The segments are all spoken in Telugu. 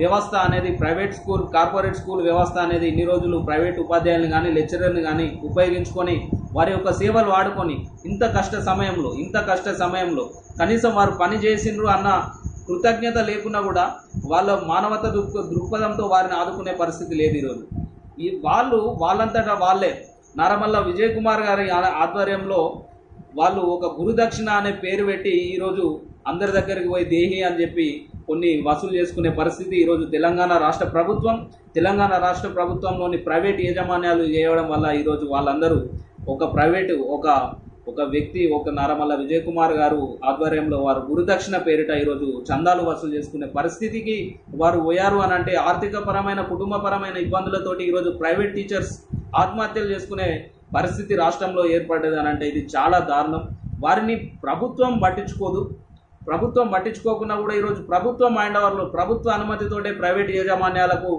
వ్యవస్థ అనేది ప్రైవేట్ స్కూల్ కార్పొరేట్ స్కూల్ వ్యవస్థ అనేది ఇన్ని రోజులు ప్రైవేట్ ఉపాధ్యాయులను కానీ లెక్చరర్ని కానీ ఉపయోగించుకొని వారి యొక్క సేవలు వాడుకొని ఇంత కష్ట సమయంలో ఇంత కష్ట సమయంలో కనీసం వారు పని చేసిండ్రు అన్న కృతజ్ఞత లేకున్నా కూడా వాళ్ళ మానవత దృక్ దృక్పథంతో వారిని ఆదుకునే పరిస్థితి లేదు ఈరోజు. ఈ వాళ్ళు వాళ్ళంతటా వాళ్ళే. నారమల్ల విజయ్ కుమార్ గారి ఆధ్వర్యంలో వాళ్ళు ఒక గురుదక్షిణ అనే పేరు పెట్టి ఈరోజు అందరి దగ్గరికి పోయి దేహి అని చెప్పి కొన్ని వసూలు చేసుకునే పరిస్థితి ఈరోజు తెలంగాణ రాష్ట్ర ప్రభుత్వం తెలంగాణ రాష్ట్ర ప్రభుత్వంలోని ప్రైవేట్ యాజమాన్యాలు చేయడం వల్ల ఈరోజు వాళ్ళందరూ ఒక ప్రైవేటు ఒక ఒక వ్యక్తి ఒక నారమల్ల విజయ్ కుమార్ గారు ఆధ్వర్యంలో వారు గురుదక్షిణ పేరిట ఈరోజు చందాలు వసూలు చేసుకునే పరిస్థితికి వారు పోయారు అని అంటే ఆర్థిక పరమైన కుటుంబపరమైన ఇబ్బందులతోటి ఈరోజు ప్రైవేట్ టీచర్స్ ఆత్మహత్యలు చేసుకునే పరిస్థితి రాష్ట్రంలో ఏర్పడ్డది అని అంటే ఇది చాలా దారుణం. వారిని ప్రభుత్వం పట్టించుకోదు. ప్రభుత్వం పట్టించుకోకుండా కూడా ఈరోజు ప్రభుత్వ మైండ్ అవర్లు ప్రభుత్వ అనుమతితోటే ప్రైవేట్ యాజమాన్యాలకు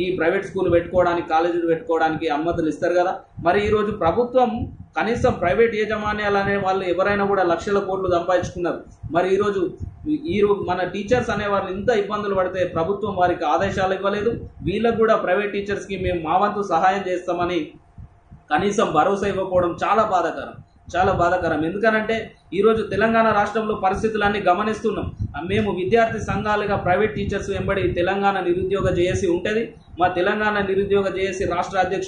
ఈ ప్రైవేట్ స్కూల్ పెట్టుకోవడానికి కాలేజీలు పెట్టుకోవడానికి అనుమతులు ఇస్తారు కదా. మరి ఈరోజు ప్రభుత్వం కనీసం ప్రైవేట్ యాజమాన్యాలు అనే వాళ్ళు ఎవరైనా కూడా లక్షల కోట్లు సంపాదించుకున్నారు. మరి ఈరోజు ఈ మన టీచర్స్ అనేవాళ్ళు ఇంత ఇబ్బందులు పడితే ప్రభుత్వం వారికి ఆదేశాలు ఇవ్వలేదు. వీళ్ళకు కూడా ప్రైవేట్ టీచర్స్కి మేము మా వంతు సహాయం చేస్తామని కనీసం భరోసా ఇవ్వకపోవడం చాలా బాధాకరం. చాలా బాధాకరం. ఎందుకనంటే ఈరోజు తెలంగాణ రాష్ట్రంలో పరిస్థితులన్నీ గమనిస్తున్నాం. మేము విద్యార్థి సంఘాలుగా ప్రైవేట్ టీచర్స్ వెంబడి తెలంగాణ నిరుద్యోగ జేఏసీ ఉంటుంది. మా తెలంగాణ నిరుద్యోగ జేఏసీ రాష్ట్ర అధ్యక్షుడు